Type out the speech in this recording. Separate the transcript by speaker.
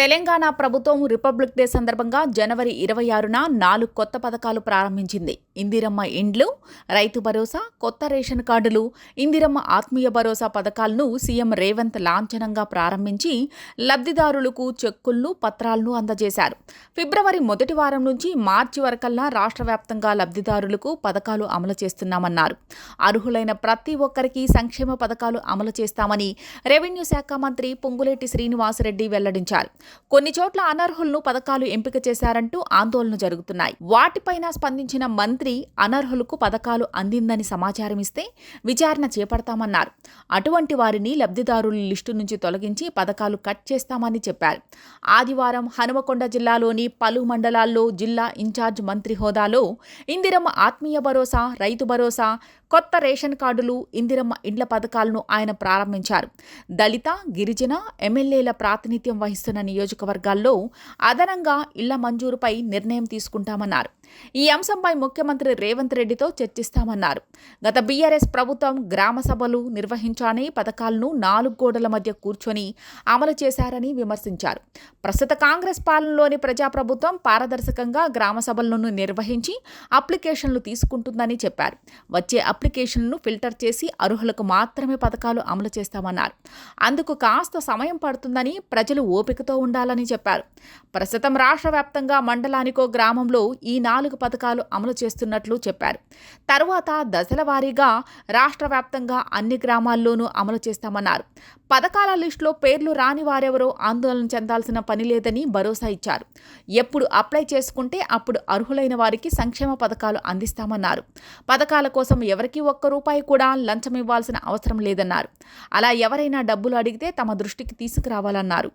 Speaker 1: తెలంగాణ ప్రభుత్వం republic day సందర్భంగా జనవరి ఇరవై ఆరున నాలుగు కొత్త పథకాలు ప్రారంభించింది. ఇందిరమ్మ ఇండ్లు రైతు భరోసా కొత్త రేషన్ కార్డులు ఇందిరమ్మ ఆత్మీయ భరోసా పథకాలను సీఎం రేవంత్ లాంఛనంగా ప్రారంభించి లబ్ధిదారులకు చెక్కులను పత్రాలను అందజేశారు. ఫిబ్రవరి మొదటి వారం నుంచి మార్చి వరకల్లా రాష్ట్ర వ్యాప్తంగా లబ్ధిదారులకు పథకాలు అమలు చేస్తున్నామన్నారు. అర్హులైన ప్రతి ఒక్కరికి సంక్షేమ పథకాలు అమలు చేస్తామని రెవెన్యూ శాఖ మంత్రి పొంగులేటి శ్రీనివాసరెడ్డి వెల్లడించారు. కొన్ని చోట్ల అనర్హులను పథకాలు ఎంపిక చేశారంటూ ఆందోళన జరుగుతున్నాయి. వాటిపైన స్పందించిన మంత్రి అనర్హులకు పథకాలు అందిందని సమాచారం ఇస్తే విచారణ చేపడతామన్నారు. అటువంటి వారిని లబ్ధిదారుల లిస్టు నుంచి తొలగించి పథకాలు కట్ చేస్తామని చెప్పారు. ఆదివారం హనుమకొండ జిల్లాలోని పలు మండలాల్లో జిల్లా ఇన్ఛార్జ్ మంత్రి హోదాలో ఇందిరమ్మ ఆత్మీయ భరోసా రైతు భరోసా కొత్త రేషన్ కార్డులు ఇందిరమ్మ ఇండ్ల పథకాలను ఆయన ప్రారంభించారు. దళిత గిరిజన ఎమ్మెల్యేల ప్రాతినిధ్యం వహిస్తున్న నియోజకవర్గాల్లో అదనంగా ఇళ్ళ మంజూరుపై నిర్ణయం తీసుకుంటామన్నారు. ఈ అంశంపై ముఖ్యమంత్రి రేవంత్ రెడ్డితో చర్చిస్తామన్నారు. గత బీఆర్ఎస్ ప్రభుత్వం గ్రామ సభలు నిర్వహించాలని పథకాలను నాలుగు గోడల మధ్య కూర్చొని అమలు చేశారని విమర్శించారు. ప్రస్తుత కాంగ్రెస్ పాలనలోని ప్రజాప్రభుత్వం పారదర్శకంగా గ్రామ సభలను నిర్వహించి అప్లికేషన్లు తీసుకుంటుందని చెప్పారు. వచ్చే అప్లికేషన్లను ఫిల్టర్ చేసి అర్హులకు మాత్రమే పథకాలు అమలు చేస్తామన్నారు. అందుకు కాస్త సమయం పడుతుందని ప్రజలు ఓపికతో ఉండాలని చెప్పారు. ప్రస్తుతం రాష్ట్ర వ్యాప్తంగా మండలానికో గ్రామంలో ఈ నాలుగు పథకాలు అమలు చేస్తున్నట్లు చెప్పారు. తర్వాత దశల వారీగా రాష్ట్ర వ్యాప్తంగా అన్ని గ్రామాల్లోనూ అమలు చేస్తామన్నారు. పథకాల లిస్టులో పేర్లు రాని వారెవరో ఆందోళన చెందాల్సిన పని లేదని భరోసా ఇచ్చారు. ఎప్పుడు అప్లై చేసుకుంటే అప్పుడు అర్హులైన వారికి సంక్షేమ పథకాలు అందిస్తామన్నారు. పథకాల కోసం ఎవరికీ ఒక్క రూపాయి కూడా లంచం ఇవ్వాల్సిన అవసరం లేదన్నారు. అలా ఎవరైనా డబ్బులు అడిగితే తమ దృష్టికి తీసుకురావాలన్నారు.